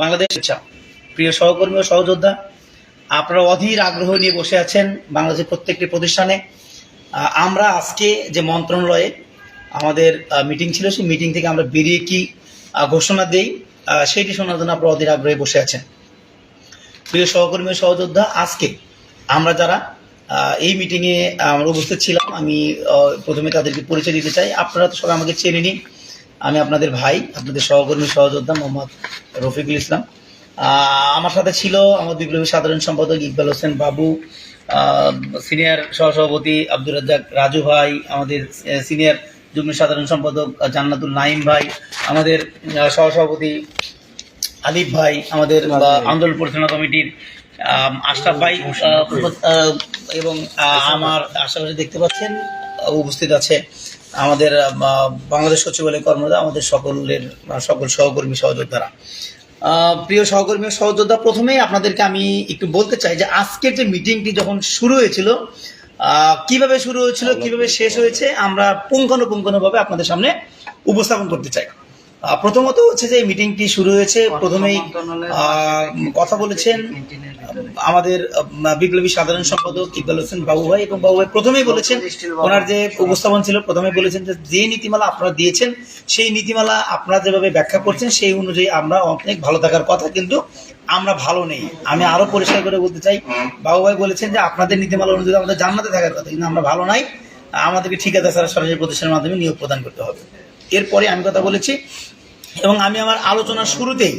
বাংলাদেশ ইচ্ছা প্রিয় সহকর্মী ও সহযোদ্ধা, আপনারা অধীর আগ্রহ নিয়ে বসে আছেন বাংলাদেশের প্রত্যেকটি প্রতিষ্ঠানে। আমরা আজকে যে মন্ত্রণালয়ে আমাদের মিটিং ছিল, সেই মিটিং থেকে আমরা বেরিয়ে কি ঘোষণা দেই সেটি শোনার জন্য আপনারা অধীর আগ্রহে বসে আছেন। প্রিয় সহকর্মী ও সহযোদ্ধা, আজকে আমরা যারা এই মিটিংয়ে আমরা উপস্থিত ছিলাম, আমি প্রথমে তাদেরকে পরিচয় দিতে চাই। আপনারা তো সবাই আমাকে চেনে নিন আমি আপনাদের ভাই আপনাদের সহকর্মী সহযোদ্ধা মোহাম্মদ রফিকুল ইসলাম। আমার সাথে ছিল আমার বিপ্লবী সাধারণ সম্পাদক ইকবাল হোসেন বাবু সিনিয়র সহসভাপতি আব্দুর রাজ্জাক রাজু ভাই আমাদের সিনিয়র যুগ্ম সাধারণ সম্পাদক জান্নাতুল নাইম ভাই আমাদের সহসভাপতি আলিফ ভাই আমাদের আন্দোলন পরিচালনা কমিটির আশরাফ ভাই এবং আমার আশেপাশে দেখতে পাচ্ছেন উপস্থিত আছে। আমাদের বাংলাদেশ সচিবালয় কর্মরত আমাদের সকলের সকল সহকর্মী সহযোদ্ধারা। প্রিয় সহকর্মী ও সহযোদ্ধা প্রথমেই আপনাদেরকে আমি একটু বলতে চাই যে আজকের যে মিটিংটি যখন শুরু হয়েছিল কীভাবে শুরু হয়েছিল কীভাবে শেষ হয়েছে আমরা পুঙ্খানুপুঙ্খানুভাবে আপনাদের সামনে উপস্থাপন করতে চাই। প্রথমত হচ্ছে যে এই মিটিংটি শুরু হয়েছে প্রথমেই কথা বলেছেন আমাদের বিপ্লবী সাধারণ সম্পাদক ইকবাল হোসেন বাবু ভাই এবং বাবু ভাই প্রথমেই বলেছেন, ওনার যে উপস্থাপন ছিল প্রথমে বলেছেন যে যে নীতিমালা আপনারা দিয়েছেন, সেই নীতিমালা আপনারা যেভাবে ব্যাখ্যা করছেন, সেই অনুযায়ী আমরা অনেক ভালো থাকার কথা, কিন্তু আমরা ভালো নেই। আমি আরও পরিষ্কার করে বলতে চাই, বাবু ভাই বলেছেন যে আপনাদের নীতিমালা অনুযায়ী আমাদের জান্নাতে থাকার কথা, কিন্তু আমরা ভালো নাই। আমাদেরকে ঠিকাদার ছাড়া সরাসরি প্রতিষ্ঠানের মাধ্যমে নিয়োগ প্রদান করতে হবে। এরপরে আমি কথা বলেছি, এবং আমি আমার আলোচনার শুরুতেই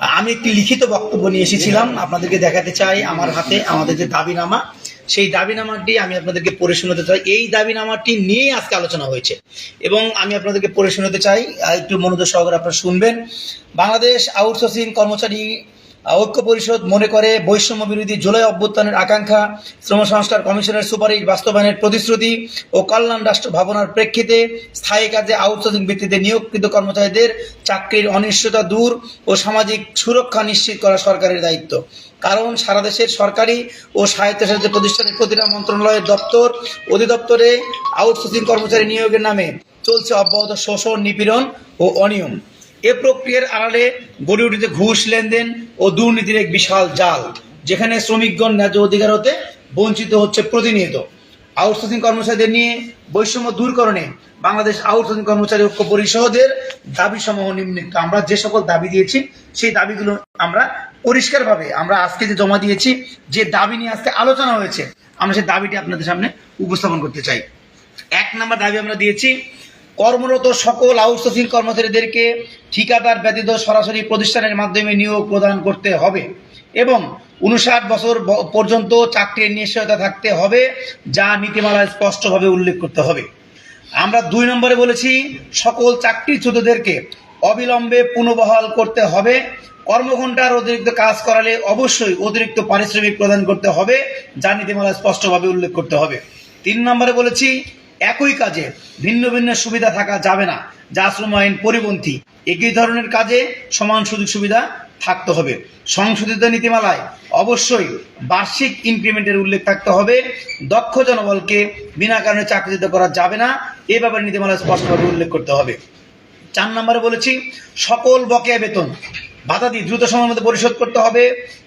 আমি একটি লিখিত বক্তব্য নিয়ে এসেছিলাম, আপনাদেরকে দেখাতে চাই আমার হাতে আমাদের যে দাবিনামা। সেই দাবিনামাটি আমি আপনাদেরকে পড়ে শোনাতে চাই। এই দাবিনামাটি নিয়ে আজকে আলোচনা হয়েছে। এবং আমি আপনাদেরকে পড়ে শোনাতে চাই একটু মনোযোগ সহকারে আপনারা শুনবেন। বাংলাদেশ আউটসোর্সিং কর্মচারী ঐক্য পরিষদ মনে করে বৈষম্য বিরোধী জুলাই অভ্যুত্থানের আকাঙ্ক্ষা, শ্রম সংস্কার কমিশনের সুপারিশ বাস্তবায়নের প্রতিশ্রুতি ও কল্যাণ রাষ্ট্র ভাবনার প্রেক্ষিতে স্থায়ী কাজে আউটসোর্সিং ভিত্তিতে নিয়োগকৃত কর্মচারীদের চাকরির অনিশ্চয়তা দূর ও সামাজিক সুরক্ষা নিশ্চিত করা সরকারের দায়িত্ব। কারণ সারা দেশের সরকারি ও স্বায়ত্তশাসিত প্রতিষ্ঠানের প্রতিটা মন্ত্রণালয়ের দপ্তর অধিদপ্তরে আউটসোর্সিং কর্মচারী নিয়োগের নামে চলছে অব্যাহত শোষণ, নিপীড়ন ও অনিয়ম। এ প্রক্রিয়ার আড়ালে গড়ে উঠেছে ঘুষ লেনদেন ও দুর্নীতির এক বিশাল জাল, যেখানে শ্রমিকগণ ন্যায্য অধিকার হতে বঞ্চিত হচ্ছে প্রতিনিয়ত। আউটসোর্সিং কর্মচারীদের নিয়ে বৈষম্য দূরকরণে বাংলাদেশ আউটসোর্সিং কর্মচারী ঐক্য পরিষদের দাবি সমূহ নিম্নলিখিত আমরা যে সকল দাবি দিয়েছি, সেই দাবিগুলো আমরা পরিষ্কারভাবে আমরা আজকে যে জমা দিয়েছি, যে দাবি নিয়ে আজকে আলোচনা হয়েছে, আমরা সেই দাবিটি আপনাদের সামনে উপস্থাপন করতে চাই। এক নম্বর দাবি আমরা দিয়েছি কর্মরত সকল আউটসোর্সিং কর্মচারীদেরকে ঠিকাদার ব্যতীত সরাসরি প্রতিষ্ঠানের মাধ্যমে নিয়োগ প্রদান করতে হবে এবং উনষাট বছর পর্যন্ত চাকরির নিশ্চয়তা থাকতে হবে, যা নীতিমালায় স্পষ্টভাবে উল্লেখ করতে হবে। আমরা দুই নম্বরে বলেছি, সকল চাকরিচ্যুতদেরকে অবিলম্বে পুনর্বহাল করতে হবে। কর্মঘণ্টার অতিরিক্ত কাজ করালে অবশ্যই অতিরিক্ত পারিশ্রমিক প্রদান করতে হবে, যা নীতিমালায় স্পষ্টভাবে উল্লেখ করতে হবে। তিন নম্বরে বলেছি একই কাজে ভিন্ন ভিন্ন সুবিধা থাকা যাবে না। যা শ্রম আইন পরিপন্থী। একই ধরনের কাজে সমান সুযোগ সুবিধা থাকতে হবে। সংশোধিত নীতিমালায় অবশ্যই বার্ষিক ইনক্রিমেন্টের উল্লেখ থাকতে হবে। দক্ষ জনবলকে বিনা কারণে চাকরিচ্যুত করা যাবে না। এ ব্যাপারে নীতিমালায় স্পষ্টভাবে উল্লেখ করতে হবে। চার নম্বরে বলেছি, সকল বকেয়া বেতন ভাতাদি দ্রুত সময়ের মধ্যে পরিশোধ করতে হবে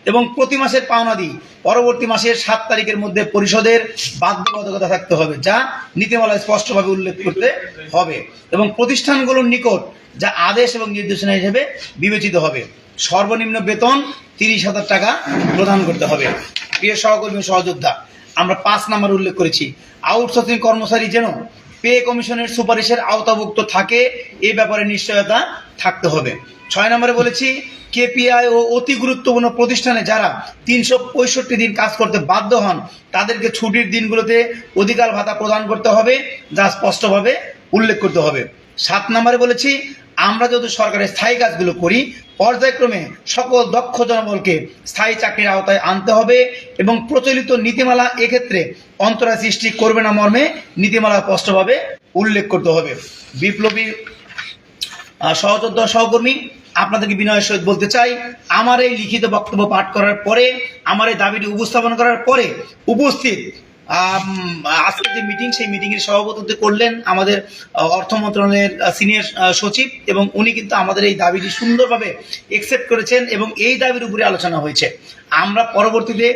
এবং প্রতি মাসের পাওনাদি পরবর্তী মাসের সাত তারিখের মধ্যে পরিশোধের বাধ্যবাধকতা থাকতে হবে, যা নীতিমালায় স্পষ্টভাবে উল্লেখ করতে হবে এবং প্রতিষ্ঠানগুলোর নিকট যা আদেশ এবং নির্দেশনা হিসেবে বিবেচিত হবে। সর্বনিম্ন বেতন তিরিশ হাজার টাকা প্রদান করতে হবে। প্রিয় সহকর্মী সহযোদ্ধা, আমরা পাঁচ নাম্বার উল্লেখ করেছি, আউটসোর্সিং কর্মচারী যেন পে কমিশনের সুপারিশের আওতাভুক্ত থাকে, এ ব্যাপারে নিশ্চয়তা থাকতে হবে। ছয় নম্বরে বলেছি, কেপিআই ও অতি গুরুত্বপূর্ণ প্রতিষ্ঠানে যারা তিনশো পঁয়ষট্টি দিন কাজ করতে বাধ্য হন, তাদেরকে ছুটির দিনগুলোতে অধিকার ভাতা প্রদান করতে হবে, যা স্পষ্টভাবে উল্লেখ করতে হবে। সাত নম্বরে বলেছি, আমরা যদি সরকারের স্থায়ী কাজগুলো করি পর্যায়ক্রমে সকল দক্ষ জনবলকে স্থায়ী চাকরির আওতায় আনতে হবে এবং প্রচলিত নীতিমালা এক্ষেত্রে অন্তরায় সৃষ্টি করবে না মর্মে নীতিমালা স্পষ্টভাবে উল্লেখ করতে হবে। বিপ্লবী সহযোদ্ধা সহকর্মী, আপনাদেরকে বিনয়ের সহিত বলতে চাই, আমার এই লিখিত বক্তব্য পাঠ করার পরে, আমার এই দাবিটি উপস্থাপন করার পরে উপস্থিত আজকে যে মিটিং সেই মিটিং এর সভাপতিত্ব করলেন আমাদের অর্থ মন্ত্রণালয়ের সিনিয়র সচিব এবং উনি কিন্তু আমাদের এই দাবিটি সুন্দরভাবে একসেপ্ট করেছেন এবং এই দাবির উপরে আলোচনা হয়েছে। আমরা পরবর্তীতে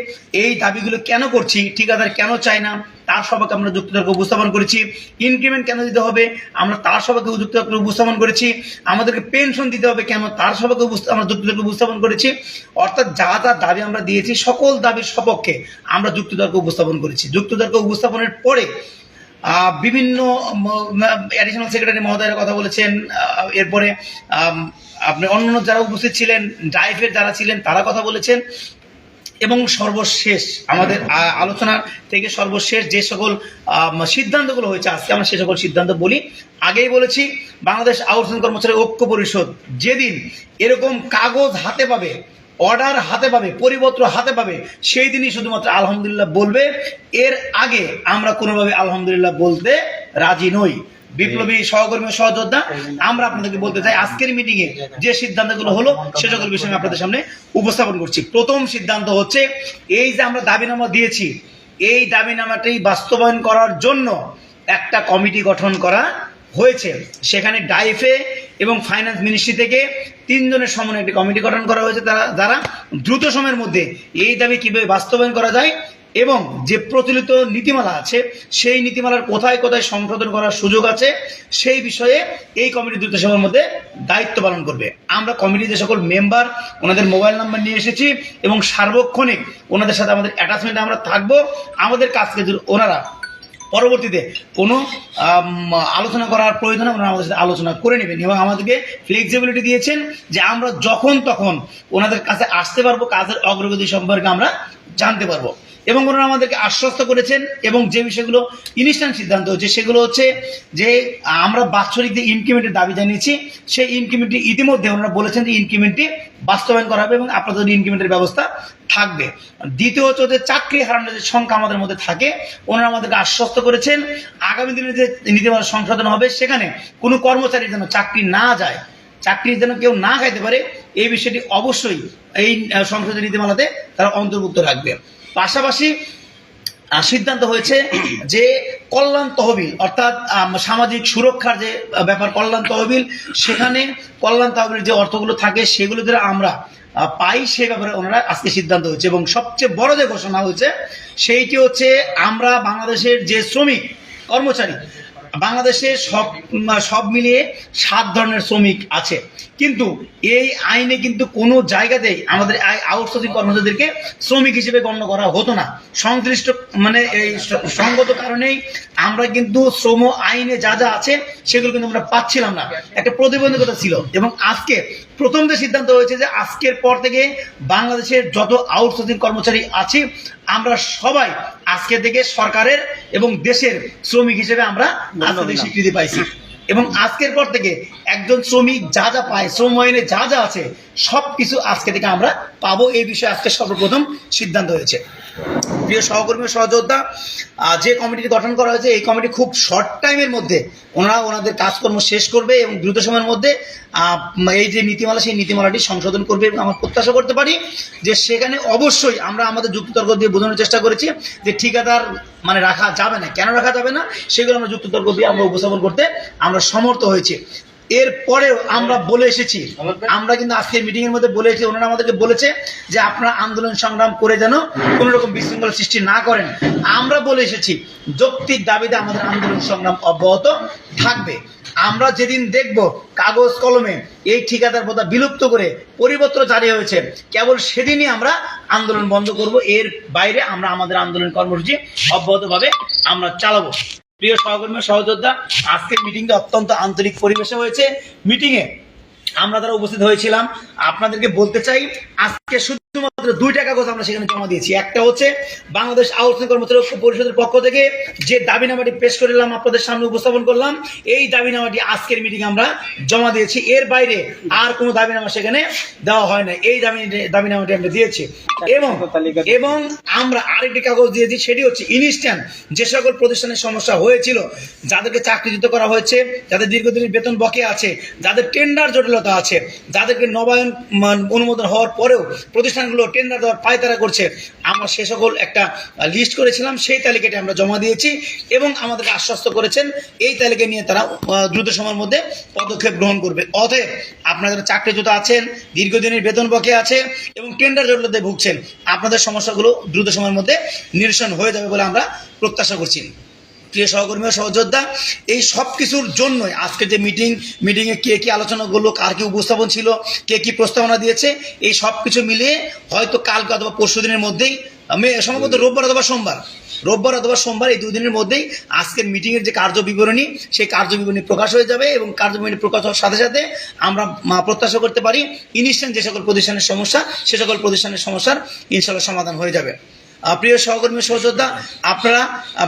এই দাবিগুলো কেন করছি, ঠিকাদার কেন চায় না তার সবাইকে আমরা যুক্তিতর্ক উপস্থাপন করেছি। ইনক্রিমেন্ট কেন দিতে হবে? আমরা তার সবাইকে যুক্তিতর্ক উপস্থাপন করেছি। আমাদেরকে পেনশন দিতে হবে কেন? তার উপস্থ- আমরা যুক্তিতর্ক উপস্থাপন করেছি। অর্থাৎ যা যা দাবি আমরা দিয়েছি, সকল দাবির সপক্ষে আমরা যুক্তিতর্ক উপস্থাপন করেছি। যুক্তিতর্ক উপস্থাপনের পরে বিভিন্ন অ্যাডিশনাল সেক্রেটারি মহোদয়ের কথা বলেছেন। এরপরে আপনি অন্যান্য যারা উপস্থিত ছিলেন ড্রাইভের যারা ছিলেন, তারা কথা বলেছেন। এবং সর্বশেষ আমাদের আলোচনা থেকে সর্বশেষ যে সকল সিদ্ধান্তগুলো হয়েছে, আজকে আমরা সে সকল সিদ্ধান্ত বলি। আগেই বলেছি, বাংলাদেশ আউটসোর্সিং কর্মচারী ঐক্য পরিষদ যেদিন এরকম কাগজ হাতে পাবে, অর্ডার হাতে পাবে, পরিপত্র হাতে পাবে, সেই দিনই শুধুমাত্র আলহামদুলিল্লাহ বলবে। এর আগে আমরা কোনোভাবে আলহামদুলিল্লাহ বলতে রাজি নই। বিপ্লবী সহকর্মী সহযোদ্ধা আমরা আপনাদেরকে বলতে চাই আজকের মিটিং এ যে সিদ্ধান্তগুলো হলো সে সকল বিষয় আমি আপনাদের সামনে উপস্থাপন করছি। প্রথম সিদ্ধান্ত হচ্ছে এই যে আমরা দাবিনামা দিয়েছি এই দাবিনামাটি বাস্তবায়ন করার জন্য একটা কমিটি গঠন করা হয়েছে। সেখানে ডাইফে এবং ফাইন্যান্স মিনিস্ট্রি থেকে তিনজনের সমন্বয়ে একটি কমিটি গঠন করা হয়েছে। তারা যারা দ্রুত সময়ের মধ্যে এই দাবি কীভাবে বাস্তবায়ন করা যায় এবং যে প্রচলিত নীতিমালা আছে, সেই নীতিমালার কোথায় কোথায় সংশোধন করার সুযোগ আছে, সেই বিষয়ে এই কমিটি দ্রুত সময়ের মধ্যে দায়িত্ব পালন করবে। আমরা কমিটির যে সকল মেম্বার, ওনাদের মোবাইল নাম্বার নিয়ে এসেছি এবং সার্বক্ষণিক ওনাদের সাথে আমাদের অ্যাটাচমেন্টে আমরা থাকব। আমাদের কাজকে ওনারা পরবর্তীতে কোনো আলোচনা করার প্রয়োজনে ওনারা আমাদের সাথে আলোচনা করে নেবেন এবং আমাদেরকে ফ্লেক্সিবিলিটি দিয়েছেন যে আমরা যখন তখন ওনাদের কাছে আসতে পারব, কাজের অগ্রগতি সম্পর্কে আমরা জানতে পারব। এবং ওনারা আমাদেরকে আশ্বস্ত করেছেন এবং যে বিষয়গুলো ইনস্ট্যান্ট সিদ্ধান্ত হচ্ছে সেগুলো হচ্ছে যে আমরা বাৎসরিক যে ইনক্রিমেন্টের দাবি জানিয়েছি, সেই ইনক্রিমেন্টটি ইতিমধ্যে ওনারা বলেছেন যে ইনক্রিমেন্টটি বাস্তবায়ন করা হবে এবং আপনাদের ইনক্রিমেন্টের ব্যবস্থা থাকবে। দ্বিতীয় হচ্ছে যে চাকরি হারানোর যে সংখ্যা আমাদের মধ্যে থাকে, ওনারা আমাদেরকে আশ্বস্ত করেছেন, আগামী দিনে যে নীতিমালা সংশোধন হবে, সেখানে কোনো কর্মচারীর যেন চাকরি না যায়, চাকরি যেন কেউ না খাইতে পারে, এই বিষয়টি অবশ্যই এই সংশোধনী নীতিমালাতে তারা অন্তর্ভুক্ত রাখবে। পাশাপাশি সিদ্ধান্ত হয়েছে যে কল্যাণ তহবিল, অর্থাৎ সামাজিক সুরক্ষার যে ব্যাপার, কল্যাণ তহবিল, সেখানে কল্যাণ তহবিল যে অর্থগুলো থাকে, সেগুলো দ্বারা আমরা পাই, সে ব্যাপারে ওনারা আজকে সিদ্ধান্ত হয়েছে। এবং সবচেয়ে বড় যে ঘোষণা হয়েছে, সেইটি হচ্ছে আমরা বাংলাদেশের যে শ্রমিক, কর্মচারী বাংলাদেশে সব সব মিলিয়ে সাত ধরনের শ্রমিক আছে। কিন্তু এই আইনে কিন্তু কোনো জায়গাতেই আমাদের আউটসোর্সিং কর্মচারীদেরকে শ্রমিক হিসেবে গণ্য করা হতো না। সংশ্লিষ্ট মানে এই সঙ্গত কারণেই আমরা কিন্তু শ্রম আইনে যা যা আছে সেগুলো কিন্তু আমরা পাচ্ছিলাম না। একটা প্রতিবন্ধকতা ছিল এবং আজকে প্রথম যে সিদ্ধান্ত হয়েছে যে আজকের পর থেকে বাংলাদেশের যত আউটসোর্সিং কর্মচারী আছে আমরা সবাই আজকে থেকে সরকারের এবং দেশের শ্রমিক হিসেবে আমরা আজকে স্বীকৃতি পাইছি। এবং আজকের পর থেকে একজন শ্রমিক যা যা পায় শ্রম আইনে যা যা আছে সব কিছু আজকে থেকে আমরা পাবো। এই বিষয়ে আজকে সর্বপ্রথম সিদ্ধান্ত হয়েছে। প্রিয় সহকর্মী সহযোদ্ধা যে কমিটি গঠন করা হয়েছে, এই কমিটি খুব শর্ট টাইমের মধ্যে ওনারা ওনাদের কাজকর্ম শেষ করবে এবং দ্রুত সময়ের মধ্যে এই যে নীতিমালা, সেই নীতিমালাটি সংশোধন করবে এবং আমরা প্রত্যাশা করতে পারি যে সেখানে অবশ্যই আমরা আমাদের যুক্তিতর্ক দিয়ে বোঝানোর চেষ্টা করেছি যে ঠিকাদার মানে রাখা যাবে না, কেন রাখা যাবে না, সেগুলো আমরা যুক্তিতর্ক দিয়ে আমরা উপস্থাপন করতে আমরা সমর্থ হয়েছি। এরপরেও আমরা বলে এসেছি, আমরা কিন্তু আজকের মিটিং এর মধ্যে এসেছি, ওনারা আমাদেরকে বলেছে যে আপনারা আন্দোলন সংগ্রাম করে যেন কোনো রকম বিশৃঙ্খলা সৃষ্টি না করেন। আমরা বলে এসেছি, যৌক্তিক দাবিতে আমাদের আন্দোলন সংগ্রাম অব্যাহত থাকবে। আমরা যেদিন দেখব কাগজ কলমে এই ঠিকাদার প্রথা বিলুপ্ত করে পরিবর্তন জারি হয়েছে, কেবল সেদিনই আমরা আন্দোলন বন্ধ করব। এর বাইরে আমরা আমাদের আন্দোলন কর্মসূচি অব্যাহতভাবে আমরা চালাবো। প্রিয় সহকর্মী, সহযোদ্ধা আজকের মিটিংটা অত্যন্ত আন্তরিক পরিবেশে হয়েছে। মিটিংয়ে আমরা যারা উপস্থিত হয়েছিলাম, আপনাদেরকে বলতে চাই, আজকে শুধুমাত্র দুইটা কাগজ আমরা সেখানে জমা দিয়েছি। একটা হচ্ছে বাংলাদেশ আউটসোর্সিং কর্মচারী ঐক্য পরিষদের পক্ষ থেকে যে দাবিনামাটি পেশ করলাম, আপনাদের সামনে উপস্থাপন করলাম, এই দাবিনামাটি আজকের মিটিং আমরা জমা দিয়েছি। এর বাইরে আর কোনো দাবিনামা সেখানে দেওয়া হয় না এই দাবি দাবিনামাটি আমরা দিয়েছি। এবং এবং আমরা আরেকটি কাগজ দিয়েছি, সেটি হচ্ছে ইনস্ট্যান্ট যে সকল প্রতিষ্ঠানের সমস্যা হয়েছিল, যাদেরকে চাকরিচ্যুত করা হয়েছে, যাদের দীর্ঘদিনের বেতন বকে আছে, যাদের টেন্ডার জটিলতা আছে, যাদেরকে নবায়ন অনুমোদন হওয়ার পরেও প্রতিষ্ঠান প্রতিষ্ঠানগুলো টেন্ডার দেওয়ার পায়তারা করছে। আমরা সে সকল একটা লিস্ট করেছিলাম, সেই তালিকাটি আমরা জমা দিয়েছি এবং আমাদেরকে আশ্বস্ত করেছেন, এই তালিকা নিয়ে তারা দ্রুত সময়ের মধ্যে পদক্ষেপ গ্রহণ করবে। অতএব আপনাদের যারা চাকরিচ্যুত আছেন, দীর্ঘদিনের বেতন বকে আছে এবং টেন্ডার জটিলতায় ভুগছেন, আপনাদের সমস্যাগুলো দ্রুত সময়ের মধ্যে নিরসন হয়ে যাবে বলে আমরা প্রত্যাশা করছি। প্রিয় সহকর্মী ও সহযোদ্ধা এই সব কিছুর জন্যই আজকে যে মিটিং মিটিংয়ে কে কী আলোচনা করল কার কী উপস্থাপন ছিল কে কী প্রস্তাবনা দিয়েছে এই সব কিছু মিলিয়ে হয়তো কালকে অথবা পরশু দিনের মধ্যেই আমি সম্ভবত রোববার অথবা সোমবার রোববার অথবা সোমবার এই দুদিনের মধ্যেই আজকের মিটিংয়ের যে কার্য বিবরণী সেই কার্য বিবরণী প্রকাশ হয়ে যাবে এবং কার্য বিবরণী প্রকাশ হওয়ার সাথে সাথে আমরা মা, প্রত্যাশা করতে পারি ইনস্ট্যান্ট যে সকল প্রতিষ্ঠানের সমস্যা সে সকল প্রতিষ্ঠানের সমস্যার ইনশাল্লাহ সমাধান হয়ে যাবে। প্রিয় সহকর্মী সহযোদ্ধা, আপনারা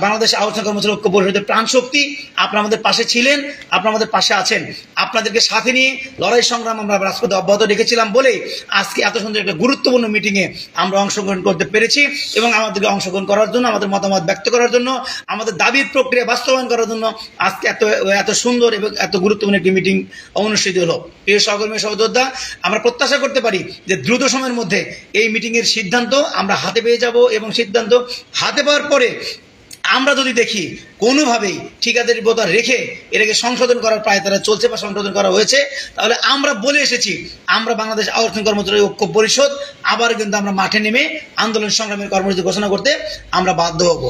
বাংলাদেশ আলোচনা কর্মচারী ঐক্য পরিষদের প্রাণ শক্তি আপনারা আমাদের পাশে ছিলেন, আপনারা আমাদের পাশে আছেন। আপনাদেরকে সাথে নিয়ে লড়াই সংগ্রাম আমরা রাজপথে অব্যাহত রেখেছিলাম বলে আজকে এত সুন্দর একটা গুরুত্বপূর্ণ মিটিংয়ে আমরা অংশগ্রহণ করতে পেরেছি এবং আমাদেরকে অংশগ্রহণ করার জন্য, আমাদের মতামত ব্যক্ত করার জন্য, আমাদের দাবির প্রক্রিয়া বাস্তবায়ন করার জন্য আজকে এত এত সুন্দর এবং এত গুরুত্বপূর্ণ একটি মিটিং অনুষ্ঠিত হলো। প্রিয় সহকর্মী সহযোদ্ধা, আমরা প্রত্যাশা করতে পারি যে দ্রুত সময়ের মধ্যে এই মিটিংয়ের সিদ্ধান্ত আমরা হাতে পেয়ে যাব এবং সিদ্ধান্ত হাতে পাওয়ার পরে আমরা যদি দেখি কোনোভাবেই ঠিকাদের বোধা রেখে এটাকে সংশোধন করার প্রায় তারা চলছে বা সংশোধন করা হয়েছে, তাহলে আমরা বলে এসেছি, আমরা বাংলাদেশ আবর্তন কর্মচারী ঐক্য পরিষদ আবার কিন্তু আমরা মাঠে নেমে আন্দোলন সংগ্রামের কর্মসূচি ঘোষণা করতে আমরা বাধ্য হব।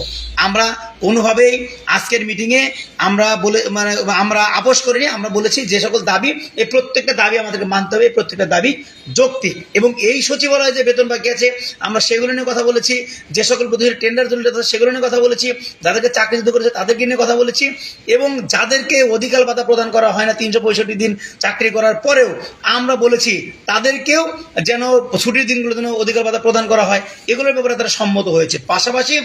আমরা কোনোভাবেই আজকের মিটিংয়ে আমরা বলে মানে আমরা আপোষ করিনি, আমরা বলেছি যে সকল দাবি, এই প্রত্যেকটা দাবি আমাদেরকে মানতে হবে প্রত্যেকটা দাবি যৌক্তিক। এবং এই সচিবালয়ে যে বেতন বাকি আছে, আমরা সেগুলো নিয়ে কথা বলেছি, যে সকল প্রতিষ্ঠানের টেন্ডার তাদের সেগুলো নিয়ে কথা বলেছি, যাদেরকে চাকরি চাকরিচ্যুত করেছে তাদেরকে নিয়ে কথা বলেছি, এবং যাদেরকে অধিকার ভাতা প্রদান করা হয় না তিনশো পঁয়ষট্টি দিন চাকরি করার পরেও, আমরা বলেছি তাদেরকেও যেন ছুটির দিনগুলো যেন অধিকার ভাতা প্রদান করা হয়, এগুলোর ব্যাপারে তারা সম্মত হয়েছে। পাশাপাশি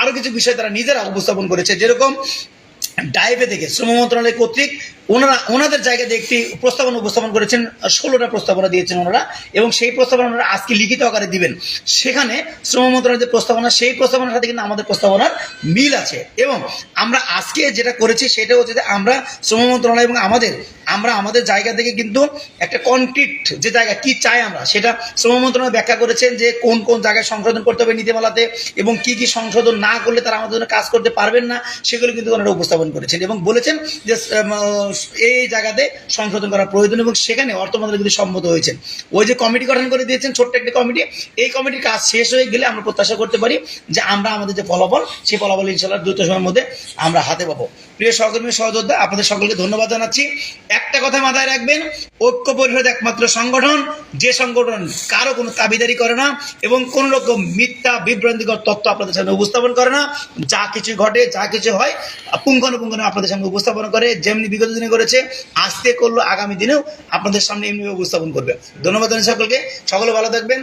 আরও কিছু বিষয় তারা নিজেরা উপস্থাপন করেছে। যেরকম ডাইভে থেকে শ্রম মন্ত্রণালয় কর্তৃক ওনারা, ওনাদের জায়গাতে একটি প্রস্তাবনা উপস্থাপন করেছেন, ষোলোটা প্রস্তাবনা দিয়েছেন ওনারা, এবং সেই প্রস্তাবনা ওনারা আজকে লিখিত আকারে দিবেন। সেখানে শ্রম মন্ত্রণালয়ের যে প্রস্তাবনা, সেই প্রস্তাবনার সাথে কিন্তু আমাদের প্রস্তাবনার মিল আছে। এবং আমরা আজকে যেটা করেছি, সেটা হচ্ছে যে আমরা শ্রম মন্ত্রণালয় এবং আমাদের, আমরা আমাদের জায়গা থেকে কিন্তু একটা কনক্রিট যে জায়গা, কি চাই আমরা, সেটা শ্রম মন্ত্রণালয় ব্যাখ্যা করেছেন যে কোন কোন জায়গায় সংশোধন করতে হবে নীতিমালাতে, এবং কি কি সংশোধন না করলে তারা আমাদের জন্য কাজ করতে পারবেন না, সেগুলো কিন্তু ওনারা উপস্থাপন করেছেন। এবং বলেছেন যে এই জায়গাতে সংশোধন করা প্রয়োজন এবং সেখানে অর্থ মন্ত্রণালয় সম্মত হয়েছেন ওই যে কমিটি গঠন করে দিয়েছেন ছোট্ট একটি কমিটি, এই কমিটির কাজ শেষ হয়ে গেলে আমরা প্রত্যাশা করতে পারি যে আমরা আমাদের যে ফলাফল, সেই ফলাফল ইনশাল্লাহ দ্রুত সময়ের মধ্যে আমরা হাতে পাবো। প্রিয় সহকর্মী, সহযোদ্ধা, আপনাদের সকলকে ধন্যবাদ জানাচ্ছি। একটা কথা মাথায় রাখবেন, ঐক্য পরিষদ একমাত্র সংগঠন, যে সংগঠন কারও কোনো দাবিদারি করে না এবং কোন রকম মিথ্যা, বিভ্রান্তিকর তথ্য আপনাদের সামনে উপস্থাপন করে না। যা কিছু ঘটে, যা কিছু হয় পুঙ্খানুপুঙ্খ আপনাদের সামনে উপস্থাপন করে, যেমনি বিগত দিনে করেছে। আজকে করল আগামী দিনেও আপনাদের সামনে এমনি উপস্থাপন করবে। ধন্যবাদ জানাই সকলকে। সকলে ভালো থাকবেন।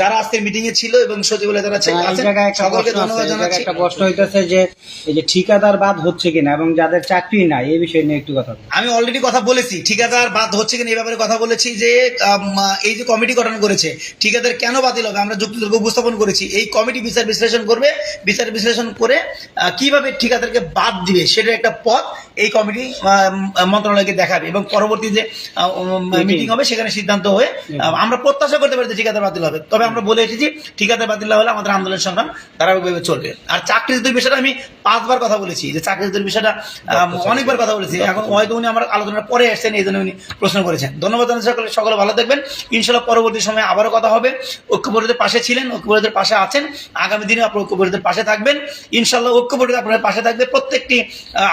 যারা আজকের মিটিং এ ছিল এবং সচিবালয় যারা হ্যাঁ, সকলকে ধন্যবাদ জানাচ্ছি। একটা প্রশ্ন হইতেছে যে এই যে ঠিকাদার বাদ হচ্ছে কিনা এবং যাদের চাকরি নাই এই বিষয় নিয়ে একটু কথা আমি অলরেডি কথা বলেছি ঠিকাদার বাদ হচ্ছে কিনা এই ব্যাপারে কথা বলেছি যে এই যে কমিটি গঠন করেছে ঠিকাদার কেন বাতিল হবে? আমরা যুক্তিতর্ক উপস্থাপন করেছি। এই কমিটি বিচার বিশ্লেষণ করবে। বিচার বিশ্লেষণ করে কীভাবে ঠিকাদারকে বাদ দিবে সেটার একটা পথ এই কমিটি মন্ত্রণালয়কে দেখাবে এবং পরবর্তী যে মিটিং হবে সেখানে সিদ্ধান্ত হয়ে আমরা প্রত্যাশা করতে পারি যে ঠিকাদার বাতিল হবে। তবে আমরা বলে এসেছি ঠিকাদার বাতিল না হলে আমাদের আন্দোলন সংগ্রাম ধারাবাহিকভাবে চলবে। আর চাকরির বিষয়টা আমি পাঁচবার কথা বলেছি যে চাকরি চাকরির বিষয়টা অনেকবার কথা বলেছি। এখন হয়তো উনি আমার আলোচনার পরে আসছেন এই জন্য উনি প্রশ্ন করেছেন। ধন্যবাদ সকলে সকলে ভালো থাকবেন। ইনশাল্লাহ পরবর্তী সময়ে আবারও কথা হবে। ঐক্য পরিষদের পাশে ছিলেন ঐক্য পরিষদের পাশে আছেন। আগামী দিনে আপনার ঐক্য পরিষদের পাশে থাকবেন। ইনশাল্লাহ ঐক্য পরিষদ আপনাদের পাশে থাকবে। প্রত্যেকটি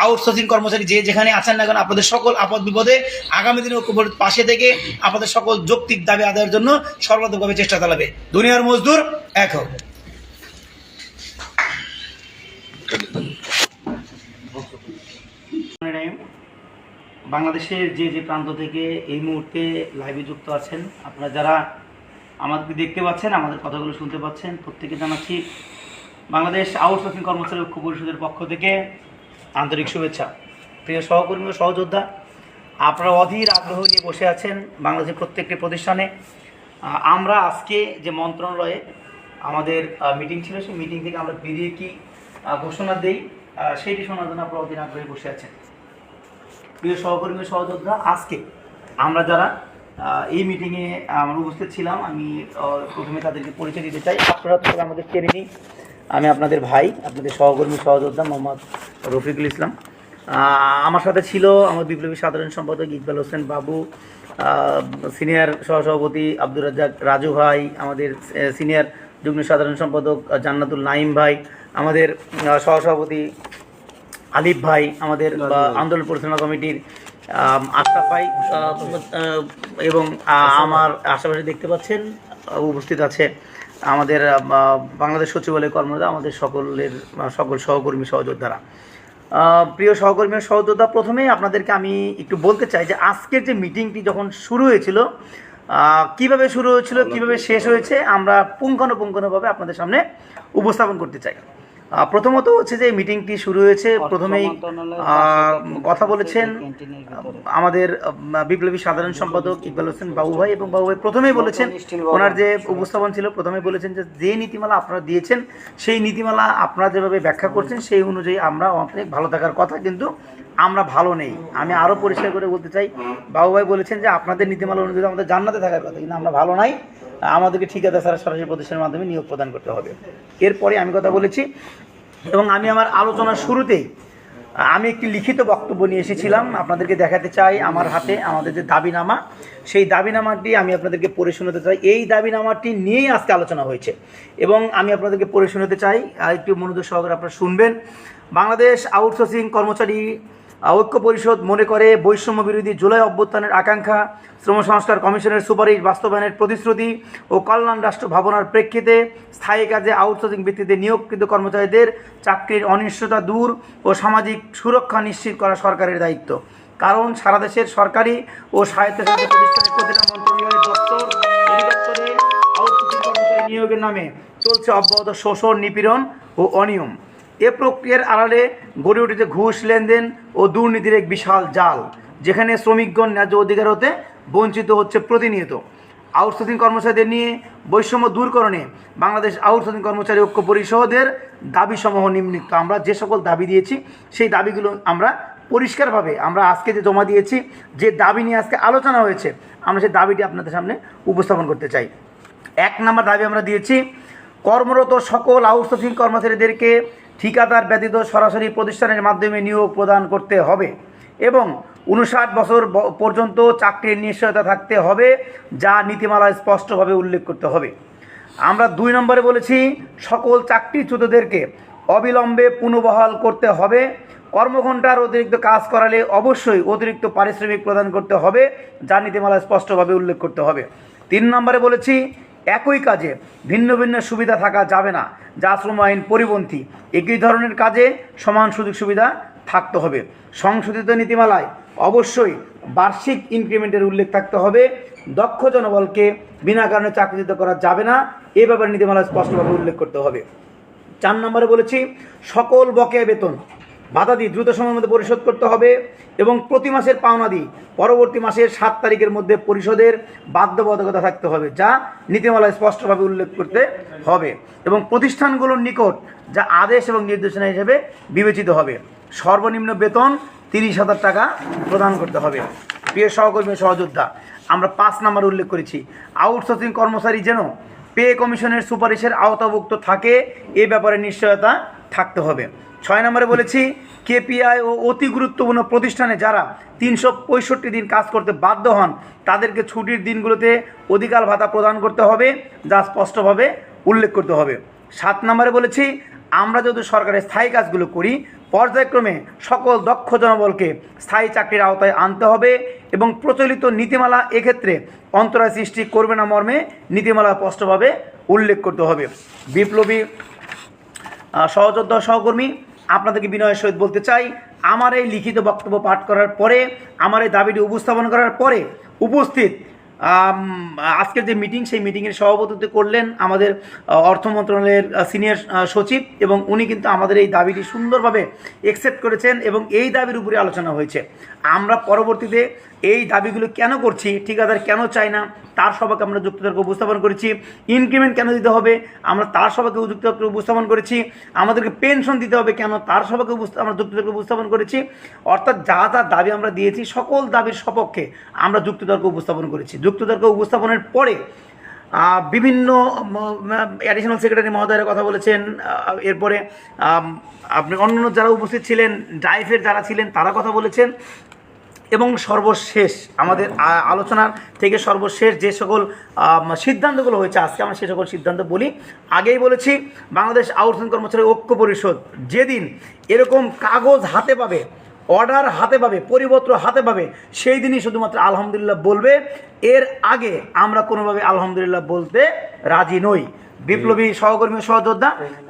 আউটসোর্সিং কর্মচারী যে যেখানে আছেন না কেন আপনাদের সকল আপদ বিপদে আগামী দিনে ঐক্য পরিষদ পাশে থেকে আপনাদের সকল যৌক্তিক দাবি আদায়ের জন্য সর্বাত্মকভাবে চেষ্টা চালাবে। দুনিয়ার মজদুর এক হোক। বাংলাদেশের যে যে প্রান্ত থেকে এই মুহূর্তে লাইভে যুক্ত আছেন, আপনারা যারা আমাদেরকে দেখতে পাচ্ছেন, আমাদের কথাগুলো শুনতে পাচ্ছেন, প্রত্যেকে জানাচ্ছি বাংলাদেশ আউটসোর্সিং কর্মচারী ঐক্য পরিষদের পক্ষ থেকে আন্তরিক শুভেচ্ছা। প্রিয় সহকর্মী ও সহযোদ্ধা, আপনারা অধীর আগ্রহ নিয়ে বসে আছেন বাংলাদেশের প্রত্যেকটি প্রতিষ্ঠানে। আমরা আজকে যে মন্ত্রণালয়ে আমাদের মিটিং ছিল, সেই মিটিং থেকে আমরা বেরিয়ে কি ঘোষণা দেই সেইটি শোনার জন্য আপনারা অধীর আগ্রহে বসে আছেন। প্রিয় সহকর্মী সহযোদ্ধা, আজকে আমরা যারা এই মিটিংয়ে আমরা উপস্থিত ছিলাম, আমি প্রথমে তাদেরকে পরিচয় দিতে চাই। আপনারা তো আমাদের নিন আমি আপনাদের ভাই, আপনাদের সহকর্মী সহযোদ্ধা মোহাম্মদ রফিকুল ইসলাম। আমার সাথে ছিল আমার বিপ্লবী সাধারণ সম্পাদক ইকবাল হোসেন বাবু সিনিয়র সহসভাপতি আব্দুর রাজ্জাক রাজু ভাই আমাদের সিনিয়র যুগ্ম সাধারণ সম্পাদক জান্নাতুল নাইম ভাই আমাদের সহসভাপতি আলিফ ভাই আমাদের আন্দোলন পরিচালনা কমিটির আশরাফ ভাই এবং আমার আশেপাশে দেখতে পাচ্ছেন উপস্থিত আছে আমাদের বাংলাদেশ সচিবালয় কর্মরত আমাদের সকলের সকল সহকর্মী সহযোদ্ধারা। প্রিয় সহকর্মী সহযোদ্ধা, প্রথমেই আপনাদেরকে আমি একটু বলতে চাই যে আজকের যে মিটিংটি যখন শুরু হয়েছিল কীভাবে শুরু হয়েছিল, কীভাবে শেষ হয়েছে, আমরা পুঙ্খানুপুঙ্খানুভাবে আপনাদের সামনে উপস্থাপন করতে চাই। প্রথমত হচ্ছে যে মিটিংটি শুরু হয়েছে প্রথমেই কথা বলেছেন আমাদের বিপ্লবী সাধারণ সম্পাদক ইকবাল হোসেন বাবু ভাই এবং বাবু ভাই প্রথমেই বলেছেন ওনার যে উপস্থাপন ছিল প্রথমে বলেছেন যে যে নীতিমালা আপনারা দিয়েছেন সেই নীতিমালা আপনারা যেভাবে ব্যাখ্যা করছেন সেই অনুযায়ী আমরা অনেক ভালো থাকার কথা কিন্তু আমরা ভালো নেই। আমি আরও পরিষ্কার করে বলতে চাই বাবু ভাই বলেছেন যে আপনাদের নীতিমালা অনুযায়ী আমাদের জান্নাতে থাকার কথা কিন্তু আমরা ভালো নাই। আমাদেরকে ঠিকাদার ছাড়া সরাসরি প্রতিষ্ঠানের মাধ্যমে নিয়োগ প্রদান করতে হবে। এরপরে আমি কথা বলেছি এবং আমি আমার আলোচনার শুরুতেই, আমি একটি লিখিত বক্তব্য নিয়ে এসেছিলাম। আপনাদেরকে দেখাতে চাই আমার হাতে আমাদের যে দাবিনামা। সেই দাবিনামাটি আমি আপনাদেরকে পড়ে শোনাতে চাই। এই দাবিনামাটি নিয়েই আজকে আলোচনা হয়েছে এবং আমি আপনাদেরকে পড়ে শোনাতে চাই। আর একটু মনোযোগ সহকারে আপনারা শুনবেন। বাংলাদেশ আউটসোর্সিং কর্মচারী ঐক্য পরিষদ মনে করে বৈষম্য বিরোধী জুলাই অভ্যুত্থানের আকাঙ্ক্ষা, শ্রম সংস্কার কমিশনের সুপারিশ বাস্তবায়নের প্রতিশ্রুতি ও কল্যাণ রাষ্ট্র ভাবনার প্রেক্ষিতে স্থায়ী কাজে আউটসোর্সিং ভিত্তিতে নিয়োগকৃত কর্মচারীদের চাকরির অনিশ্চয়তা দূর ও সামাজিক সুরক্ষা নিশ্চিত করা সরকারের দায়িত্ব। কারণ সারা দেশের সরকারি ও স্বায়ত্তশাসিত প্রতিষ্ঠানের প্রতিটা মন্ত্রণালয়ের দপ্তর নিয়োগের নামে চলছে অব্যাহত শোষণ, নিপীড়ন ও অনিয়ম। এ প্রক্রিয়ার আড়ালে গড়ে উঠেছে ঘুষ লেনদেন ও দুর্নীতির এক বিশাল জাল, যেখানে শ্রমিকগণ ন্যায্য অধিকার হতে বঞ্চিত হচ্ছে প্রতিনিয়ত। আউটসোর্সিং কর্মচারীদের নিয়ে বৈষম্য দূরকরণে বাংলাদেশ আউটসোর্সিং কর্মচারী ঐক্য পরিষদের দাবিসমূহ নিম্নলিখিত আমরা যে সকল দাবি দিয়েছি, সেই দাবিগুলো আমরা পরিষ্কারভাবে আমরা আজকে যে জমা দিয়েছি, যে দাবি নিয়ে আজকে আলোচনা হয়েছে, আমরা সেই দাবিটি আপনাদের সামনে উপস্থাপন করতে চাই। এক নম্বর দাবি আমরা দিয়েছি, কর্মরত সকল আউটসোর্সিং কর্মচারীদেরকে ঠিকাদার ব্যতীত সরাসরি প্রতিষ্ঠানের মাধ্যমে নিয়োগ প্রদান করতে হবে এবং উনষাট বছর পর্যন্ত চাকরির নিশ্চয়তা থাকতে হবে, যা নীতিমালায় স্পষ্টভাবে উল্লেখ করতে হবে। আমরা দুই নম্বরে বলেছি, সকল চাকরিচ্যুতদেরকে অবিলম্বে পুনর্বহাল করতে হবে। কর্মঘণ্টার অতিরিক্ত কাজ করালে অবশ্যই অতিরিক্ত পারিশ্রমিক প্রদান করতে হবে, যা নীতিমালায় স্পষ্টভাবে উল্লেখ করতে হবে। তিন নম্বরে বলেছি একই কাজে ভিন্ন ভিন্ন সুবিধা থাকা যাবে না। যা শ্রম আইন পরিপন্থী একই ধরনের কাজে সমান সুযোগ সুবিধা থাকতে হবে। সংশোধিত নীতিমালায় অবশ্যই বার্ষিক ইনক্রিমেন্টের উল্লেখ থাকতে হবে। দক্ষ জনবলকে বিনা কারণে চাকরিচ্যুত করা যাবে না। এ ব্যাপারে নীতিমালায় স্পষ্টভাবে উল্লেখ করতে হবে। চার নম্বরে বলেছি, সকল বকেয়া বেতন বাধা দিয়ে দ্রুত সময়ের মধ্যে পরিশোধ করতে হবে। এবং প্রতি মাসের পাওনা দিয়ে পরবর্তী মাসের সাত তারিখের মধ্যে পরিষদের বাধ্যবাধকতা থাকতে হবে, যা নীতিমালায় স্পষ্টভাবে উল্লেখ করতে হবে এবং প্রতিষ্ঠানগুলোর নিকট যা আদেশ এবং নির্দেশনা হিসেবে বিবেচিত হবে। সর্বনিম্ন বেতন তিরিশ হাজার টাকা প্রদান করতে হবে। প্রিয় সহকর্মী সহযোদ্ধা, আমরা পাঁচ নাম্বার উল্লেখ করেছি। আউটসোর্সিং কর্মচারী যেন পে কমিশনের সুপারিশের আওতাভুক্ত থাকে, এ ব্যাপারে নিশ্চয়তা থাকতে হবে। ছয় নম্বরে বলেছি, কেপিআই ও অতি গুরুত্বপূর্ণ প্রতিষ্ঠানে যারা তিনশো পঁয়ষট্টি দিন কাজ করতে বাধ্য হন, তাদেরকে ছুটির দিনগুলোতে অধিকার ভাতা প্রদান করতে হবে, যা স্পষ্টভাবে উল্লেখ করতে হবে। সাত নম্বরে বলেছি, আমরা যদি সরকারের স্থায়ী কাজগুলো করি, পর্যায়ক্রমে সকল দক্ষ জনবলকে স্থায়ী চাকরির আওতায় আনতে হবে এবং প্রচলিত নীতিমালা এক্ষেত্রে অন্তরায় সৃষ্টি করবে না মর্মে নীতিমালা স্পষ্টভাবে উল্লেখ করতে হবে। বিপ্লবী সহযোদ্ধা সহকর্মী, আপনাদেরকে বিনয়ের সহিত বলতে চাই, আমার এই লিখিত বক্তব্য পাঠ করার পরে, আমার এই দাবিটি উপস্থাপন করার পরে উপস্থিত আজকের যে মিটিং সেই মিটিংয়ের সভাপতিত্ব করলেন আমাদের অর্থ মন্ত্রণালয়ের সিনিয়র সচিব এবং উনি কিন্তু আমাদের এই দাবিটি সুন্দরভাবে একসেপ্ট করেছেন এবং এই দাবির উপরে আলোচনা হয়েছে। আমরা পরবর্তীতে এই দাবিগুলো কেন করছি, ঠিকাদার কেন চাই না, তার সবাইকে আমরা যুক্তিতর্ক উপস্থাপন করেছি ইনক্রিমেন্ট কেন দিতে হবে, আমরা তার সবাইকে যুক্তিতর্ক উপস্থাপন করেছি, আমাদেরকে পেনশন দিতে হবে কেন, তার উপস্থ- আমরা যুক্তিতর্ক উপস্থাপন করেছি, অর্থাৎ যা যা দাবি আমরা দিয়েছি, সকল দাবির সপক্ষে আমরা যুক্তিতর্ক উপস্থাপন করেছি। যুক্তিতর্ক উপস্থাপনের পরে বিভিন্ন অ্যাডিশনাল সেক্রেটারি মহোদয়ের কথা বলেছেন এরপরে আপনি অন্যান্য যারা উপস্থিত ছিলেন ড্রাইভের যারা ছিলেন, তারা কথা বলেছেন। এবং সর্বশেষ, আমাদের আলোচনার থেকে সর্বশেষ যে সকল সিদ্ধান্তগুলো হয়েছে, আজকে আমরা সে সকল সিদ্ধান্ত বলি। আগেই বলেছি, বাংলাদেশ আউটসোর্সিং কর্মচারী ঐক্য পরিষদ যেদিন এরকম কাগজ হাতে পাবে অর্ডার হাতে পাবে, পরিপত্র হাতে পাবে, সেই দিনই শুধুমাত্র আলহামদুলিল্লাহ বলবে। এর আগে আমরা কোনোভাবে আলহামদুলিল্লাহ বলতে রাজি নই। বিপ্লবী সহকর্মী সহযোদ্ধা,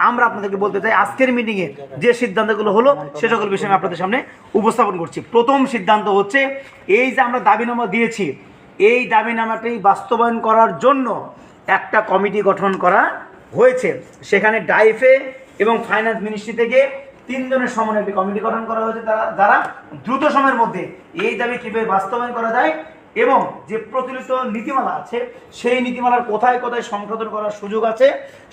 আমরা আপনাদেরকে বলতে চাই, আজকের মিটিংয়ে যে সিদ্ধান্তগুলো হলো, সে সকল বিষয়ে আমি আপনাদের সামনে উপস্থাপন করছি। প্রথম সিদ্ধান্ত হচ্ছে, এই যে আমরা দাবিনামা দিয়েছি, এই দাবিনামাটি বাস্তবায়ন করার জন্য একটা কমিটি গঠন করা হয়েছে। সেখানে ডাইফে এবং ফাইন্যান্স মিনিস্ট্রি থেকে তিনজনের সমন্বয়ে একটি কমিটি গঠন করা হয়েছে তারা যারা দ্রুত সময়ের মধ্যে এই দাবি কীভাবে বাস্তবায়ন করা যায় এবং যে প্রচলিত নীতিমালা আছে, সেই নীতিমালার কোথায় কোথায় সংশোধন করার সুযোগ আছে,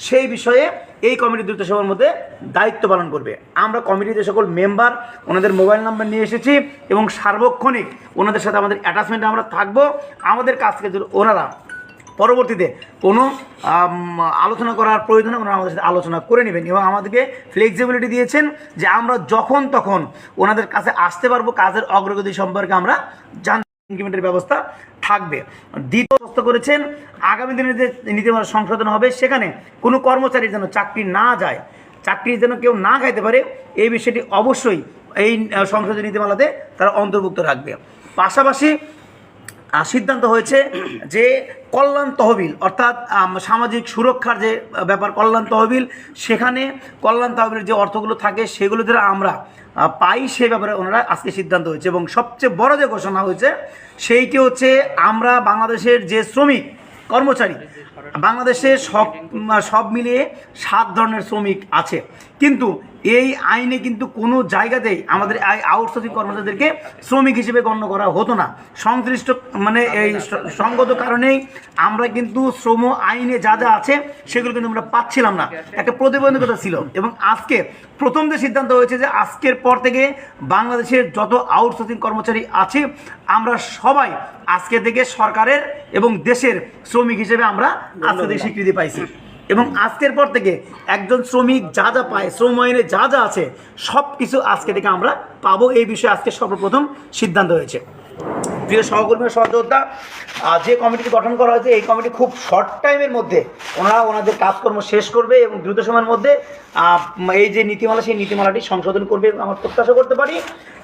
সেই বিষয়ে এই কমিটি দ্রুত সময়ের মধ্যে দায়িত্ব পালন করবে। আমরা কমিটির যে সকল মেম্বার, ওনাদের মোবাইল নাম্বার নিয়ে এসেছি এবং সার্বক্ষণিক ওনাদের সাথে আমাদের অ্যাটাচমেন্টে আমরা থাকব। আমাদের যদি ওনারা পরবর্তীতে কোনো আলোচনা করার প্রয়োজন ওনারা আমাদের সাথে আলোচনা করে নেবেন এবং আমাদেরকে ফ্লেক্সিবিলিটি দিয়েছেন যে আমরা যখন তখন ওনাদের কাছে আসতে পারব, কাজের অগ্রগতি সম্পর্কে আমরা জান ইনক্রিমেন্টের ব্যবস্থা থাকবে। দ্বিতীয় করেছেন, আগামী দিনে যে নীতিমালা সংশোধন হবে, সেখানে কোনো কর্মচারীর যেন চাকরি না যায়, চাকরি যেন কেউ না খাইতে পারে, এই বিষয়টি অবশ্যই এই সংশোধন নীতিমালাতে তারা অন্তর্ভুক্ত রাখবে। পাশাপাশি সিদ্ধান্ত হয়েছে যে কল্যাণ তহবিল, অর্থাৎ সামাজিক সুরক্ষার যে ব্যাপার, কল্যাণ তহবিল, সেখানে কল্যাণ তহবিলের যে অর্থগুলো থাকে সেগুলো দ্বারা আমরা পাই সে ব্যাপারে ওনারা আজকে সিদ্ধান্ত হয়েছে। এবং সবচেয়ে বড় যে ঘোষণা হয়েছে, সেইটি হচ্ছে আমরা বাংলাদেশের যে শ্রমিক, কর্মচারী বাংলাদেশে সব সব মিলিয়ে সাত ধরনের শ্রমিক আছে। কিন্তু এই আইনে কিন্তু কোনো জায়গাতেই আমাদের আউটসোর্সিং কর্মচারীদেরকে শ্রমিক হিসেবে গণ্য করা হতো না। সংশ্লিষ্ট মানে এই সঙ্গত কারণেই আমরা কিন্তু শ্রম আইনে যা যা আছে সেগুলো কিন্তু আমরা পাচ্ছিলাম না। একটা প্রতিবন্ধকতা ছিল এবং আজকে প্রথম যে সিদ্ধান্ত হয়েছে যে আজকের পর থেকে বাংলাদেশের যত আউটসোর্সিং কর্মচারী আছে, আমরা সবাই আজকে থেকে সরকারের এবং দেশের শ্রমিক হিসেবে আমরা আজকে স্বীকৃতি পাইছি। এবং আজকের পর থেকে একজন শ্রমিক যা যা পায়, শ্রম আইনে যা যা আছে সব কিছু আজকে থেকে আমরা পাবো। এই বিষয়ে আজকে সর্বপ্রথম সিদ্ধান্ত হয়েছে। প্রিয় সহকর্মী সহযোদ্ধা যে কমিটি গঠন করা হয়েছে, এই কমিটি খুব শর্ট টাইমের মধ্যে ওনারা ওনাদের কাজকর্ম শেষ করবে এবং দ্রুত সময়ের মধ্যে এই যে নীতিমালা, সেই নীতিমালাটি সংশোধন করবে আমরা প্রত্যাশা করতে পারি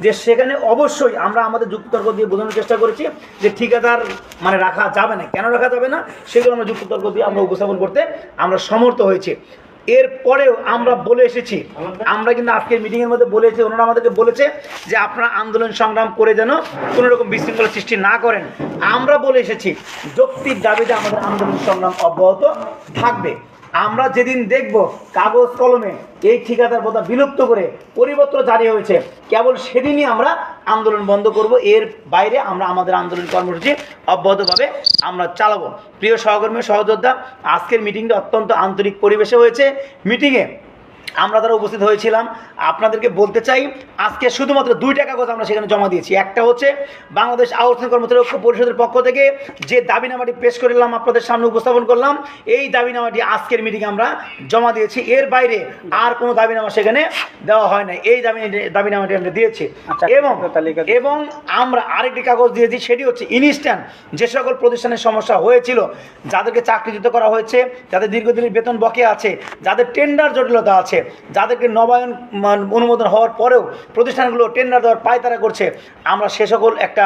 যে সেখানে অবশ্যই আমরা আমাদের যুক্তিতর্ক দিয়ে বোঝানোর চেষ্টা করেছি যে ঠিকাদার মানে রাখা যাবে না, কেন রাখা যাবে না, সেগুলো আমরা যুক্তিতর্ক দিয়ে আমরা উপস্থাপন করতে আমরা সমর্থ হয়েছি। এরপরেও আমরা বলে এসেছি। আমরা কিন্তু আজকের মিটিংয়ের মধ্যে বলেছি ওনারা আমাদেরকে বলেছে যে আপনারা আন্দোলন সংগ্রাম করে যেন কোনো রকম বিশৃঙ্খলা সৃষ্টি না করেন। আমরা বলে এসেছি, যৌক্তিক দাবিতে আমাদের আন্দোলন সংগ্রাম অব্যাহত থাকবে। আমরা যেদিন দেখব কাগজ কলমে এই ঠিকাদার প্রথা বিলুপ্ত করে পরিবর্তন জারি হয়েছে, কেবল সেদিনই আমরা আন্দোলন বন্ধ করব, এর বাইরে আমরা আমাদের আন্দোলন কর্মসূচি অব্যাহতভাবে আমরা চালাবো। প্রিয় সহকর্মী, সহযোদ্ধা, আজকের মিটিংটা অত্যন্ত আন্তরিক পরিবেশে হয়েছে। মিটিংয়ে আমরা তারা উপস্থিত হয়েছিলাম আপনাদেরকে বলতে চাই আজকে শুধুমাত্র দুইটা কাগজ আমরা সেখানে জমা দিয়েছি। একটা হচ্ছে বাংলাদেশ আউটসোর্সিং কর্মচারী ঐক্য পরিষদের পক্ষ থেকে যে দাবিনামাটি পেশ করলাম আপনাদের সামনে উপস্থাপন করলাম এই দাবিনামাটি আজকের মিটিংয়ে আমরা জমা দিয়েছি। এর বাইরে আর কোনো দাবিনামা সেখানে দেওয়া হয় না এই দাবি দাবিনামাটি আমরা দিয়েছি। আচ্ছা, এবং এবং আমরা আরেকটি কাগজ দিয়েছি সেটি হচ্ছে ইনস্ট্যান্ট যে সকল প্রতিষ্ঠানের সমস্যা হয়েছিল যাদেরকে চাকরিচ্যুত করা হয়েছে যাদের দীর্ঘদিনের বেতন বকে আছে যাদের টেন্ডার জটিলতা আছে যাদেরকে নবায়ন অনুমোদন হওয়ার পরেও প্রতিষ্ঠানগুলো টেন্ডার দেওয়ার পায়তারা করছে, আমরা সে সকল একটা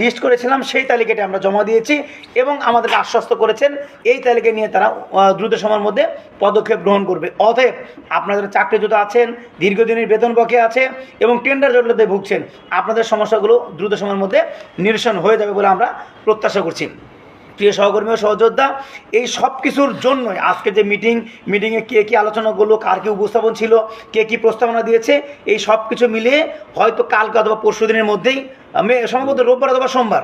লিস্ট করেছিলাম, সেই তালিকাটি আমরা জমা দিয়েছি এবং আমাদেরকে আশ্বস্ত করেছেন, এই তালিকা নিয়ে তারা দ্রুত সময়ের মধ্যে পদক্ষেপ গ্রহণ করবে। অতএব আপনাদের চাকরি চাকরিচ্যুত আছেন, দীর্ঘদিনের বেতন বকে আছে এবং টেন্ডার জটিলতায় ভুগছেন, আপনাদের সমস্যাগুলো দ্রুত সময়ের মধ্যে নিরসন হয়ে যাবে বলে আমরা প্রত্যাশা করছি। প্রিয় সহকর্মী ও সহযোদ্ধা, এই সব কিছুর জন্যই আজকে যে মিটিং মিটিংয়ে কে কী আলোচনা করল, কার কী উপস্থাপন ছিল, কে কী প্রস্তাবনা দিয়েছে, এই সব কিছু মিলিয়ে হয়তো কালকে অথবা পরশু দিনের মধ্যেই, আমি সম্ভবত রোববার অথবা সোমবার,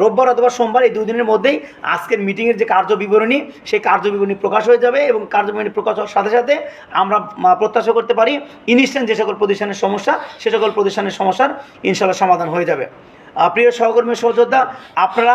রোববার অথবা সোমবার এই দুদিনের মধ্যেই আজকের মিটিংয়ের যে কার্য বিবরণী সেই কার্য বিবরণী প্রকাশ হয়ে যাবে এবং কার্য বিবরণী প্রকাশ হওয়ার সাথে সাথে আমরা প্রত্যাশা করতে পারি, ইনস্ট্যান্ট যে সকল প্রতিষ্ঠানের সমস্যা, সে সকল প্রতিষ্ঠানের সমস্যার ইনশাল্লাহ সমাধান হয়ে যাবে। প্রিয় সহকর্মী সহযোদ্ধা, আপনারা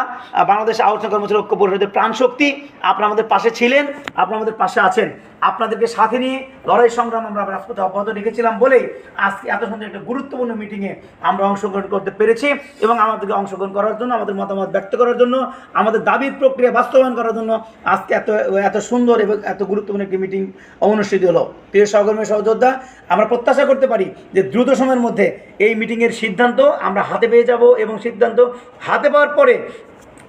বাংলাদেশ আলোচনা কর্মচারী ঐক্য পরিষদের প্রাণ শক্তি আপনারা আমাদের পাশে ছিলেন, আপনারা আমাদের পাশে আছেন। আপনাদেরকে সাথে নিয়ে লড়াই সংগ্রাম আমরা রাজপথে অব্যাহত রেখেছিলাম বলেই আজকে এত সুন্দর একটা গুরুত্বপূর্ণ মিটিংয়ে আমরা অংশগ্রহণ করতে পেরেছি এবং আমাদেরকে অংশগ্রহণ করার জন্য, আমাদের মতামত ব্যক্ত করার জন্য, আমাদের দাবির প্রক্রিয়া বাস্তবায়ন করার জন্য আজকে এত এত সুন্দর এবং এত গুরুত্বপূর্ণ একটি মিটিং অনুষ্ঠিত হলো। প্রিয় সহকর্মী সহযোদ্ধা, আমরা প্রত্যাশা করতে পারি যে দ্রুত সময়ের মধ্যে এই মিটিংয়ের সিদ্ধান্ত আমরা হাতে পেয়ে যাব এবং সিদ্ধান্ত হাতে পাওয়ার পরে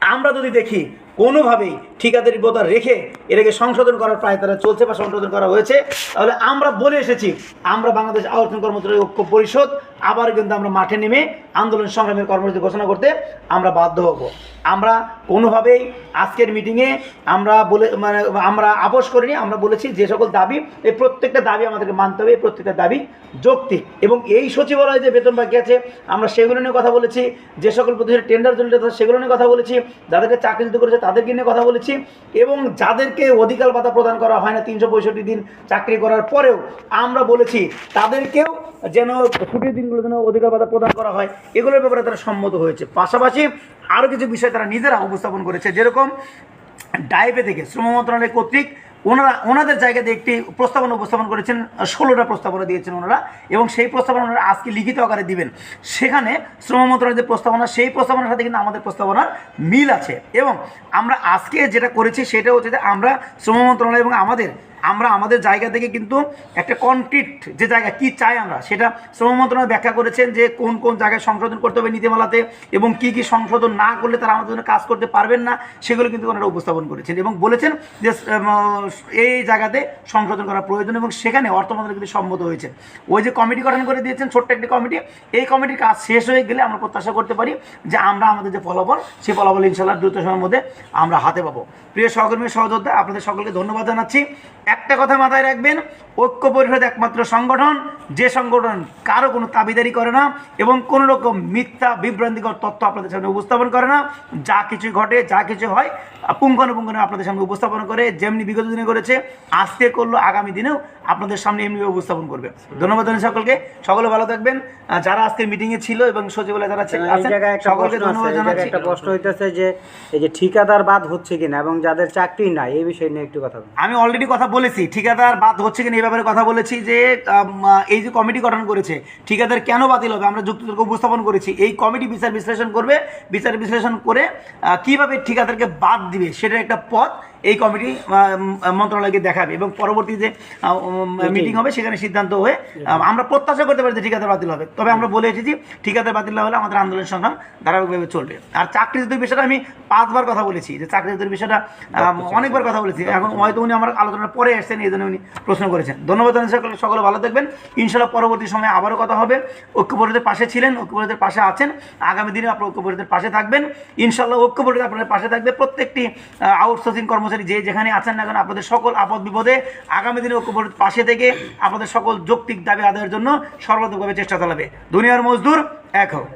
আমরা যদি দেখি কোনোভাবেই ঠিকাদারি রেখে এটাকে সংশোধন করার প্রায় তারা চলছে বা সংশোধন করা হয়েছে। তাহলে আমরা বলে এসেছি, আমরা বাংলাদেশ আলোচনা কর্মচারী ঐক্য পরিষদ, আবার কিন্তু আমরা মাঠে নেমে আন্দোলন সংগ্রামের কর্মসূচি ঘোষণা করতে আমরা বাধ্য হব। আমরা কোনোভাবেই আজকের মিটিংয়ে আমরা বলে মানে আমরা আপোষ করিনি, আমরা বলেছি যে সকল দাবি, এই প্রত্যেকটা দাবি আমাদেরকে মানতে হবে, এই প্রত্যেকটা দাবি যৌক্তিক। এবং এই সচিবালয়ে যে বেতন বাকি আছে, আমরা সেগুলো নিয়ে কথা বলেছি, যে সকল প্রতিষ্ঠানের টেন্ডার চলছে সেগুলো নিয়ে কথা বলেছি, যাদেরকে চাকরি চাকরিচ্যুত করেছে তাদেরকে নিয়ে কথা বলেছি এবং যাদেরকে অধিকার ভাতা প্রদান করা হয় না, তিনশো পঁয়ষট্টি দিন চাকরি করার পরেও আমরা বলেছি তাদেরকেও যেন ছুটির দিনগুলো যেন অধিকার ভাতা প্রদান করা হয়, এগুলোর ব্যাপারে তারা সম্মত হয়েছে। পাশাপাশি আরও কিছু বিষয় তারা নিজেরা উপস্থাপন করেছে, যেরকম ডায়েবে থেকে শ্রম মন্ত্রণালয় কর্তৃক ওনারা, ওনাদের জায়গাতে একটি প্রস্তাবনা উপস্থাপন করেছেন, ষোলোটা প্রস্তাবনা দিয়েছেন ওনারা, এবং সেই প্রস্তাবনা ওনারা আজকে লিখিত আকারে দিবেন। সেখানে শ্রম মন্ত্রণালয়ের যে প্রস্তাবনা, সেই প্রস্তাবনার সাথে কিন্তু আমাদের প্রস্তাবনার মিল আছে। এবং আমরা আজকে যেটা করেছি, সেটা হচ্ছে যে আমরা শ্রম মন্ত্রণালয় এবং আমাদের আমরা আমাদের জায়গা থেকে কিন্তু একটা কনক্রিট যে জায়গা কি চাই আমরা, সেটা শ্রম মন্ত্রণালয় ব্যাখ্যা করেছেন যে কোন কোন জায়গায় সংশোধন করতে হবে নীতিমালাতে এবং কি কি সংশোধন না করলে তারা আমাদের কাজ করতে পারবেন না, সেগুলো কিন্তু ওনারা উপস্থাপন করেছেন এবং বলেছেন যে এই জায়গাতে সংশোধন করা প্রয়োজন এবং সেখানে অর্থ মন্ত্রণালয় কিন্তু সম্মত হয়েছে। ওই যে কমিটি গঠন করে দিয়েছেন ছোট্ট একটি কমিটি, এই কমিটির কাজ শেষ হয়ে গেলে আমরা প্রত্যাশা করতে পারি যে আমরা আমাদের যে ফলাফল, সেই ফলাফল ইনশাল্লাহ দ্রুত সময়ের মধ্যে আমরা হাতে পাবো। প্রিয় সহকর্মী, সহযোদ্ধা, আপনাদের সকলকে ধন্যবাদ জানাচ্ছি। একটা কথা মাথায় রাখবেন, ঐক্য পরিষদ একমাত্র সংগঠন, যে সংগঠন কারও কোনো তাবিদারি করে না এবং কোনো রকম মিথ্যা, বিভ্রান্তিকর তথ্য আপনাদের সামনে উপস্থাপন করে না। যা কিছু ঘটে, যা কিছু হয় পুঙ্খানুপুঙ্খানে আপনাদের সামনে উপস্থাপন করে, যেমনি বিগত দিনে করেছে, আজকে করল, আগামী দিনেও আপনাদের সামনে এমনি উপস্থাপন করবে। ধন্যবাদ সকলকে। সকলে ভালো থাকবেন। যারা আজকে মিটিংয়ে ছিল এবং সচিবালয়ে যারা সকলকে ধন্যবাদ জানাচ্ছি। একটা প্রশ্ন হইতেছে যে এই যে ঠিকাদার বাদ হচ্ছে কিনা এবং যাদের চাকরি নাই এই বিষয় নিয়ে একটু কথা আমি অলরেডি কথা বলেছি ঠিকাদার বাদ হচ্ছে কিনা এই ব্যাপারে কথা বলেছি যে এই যে কমিটি গঠন করেছে ঠিকাদার কেন বাতিল হবে? আমরা যুক্তিতর্ক উপস্থাপন করেছি। এই কমিটি বিচার বিশ্লেষণ করবে। বিচার বিশ্লেষণ করে কীভাবে ঠিকাদারকে বাদ দিবে সেটার একটা পথ এই কমিটি মন্ত্রণালয়কে দেখাবে এবং পরবর্তী যে মিটিং হবে সেখানে সিদ্ধান্ত হয়ে আমরা প্রত্যাশা করতে পারি যে ঠিকাদার বাতিল হবে। তবে আমরা বলে এসেছি ঠিকাদার বাতিল না হলে আমাদের আন্দোলন সংগ্রাম ধারাবাহিকভাবে চলবে। আর চাকরি যদি বিষয়টা আমি পাঁচবার কথা বলেছি যে চাকরি যদি বিষয়টা অনেকবার কথা বলেছি। এখন হয়তো উনি আমার আলোচনার পরে এসেছেন এই জন্য উনি প্রশ্ন করেছেন। ধন্যবাদ সকলে সকলে ভালো থাকবেন। ইনশাল্লাহ পরবর্তী সময়ে আবারও কথা হবে। ঐক্য পরিষদের পাশে ছিলেন ঐক্য পরিষদের পাশে আছেন। আগামী দিনে আপনার ঐক্য পরিষদের পাশে থাকবেন। ইনশাল্লাহ ঐক্য পরিষদ আপনাদের পাশে থাকবে। প্রত্যেকটি আউটসোর্সিং কর্মচারী যে যেখানে আছেন না কেন আপনাদের সকল আপদ বিপদে আগামী দিনে ঐক্য পরিষদ পাশে থেকে আপনাদের সকল যৌক্তিক দাবি আদায়ের জন্য সর্বাত্মকভাবে চেষ্টা চালাবে। দুনিয়ার মজদুর, এক হোক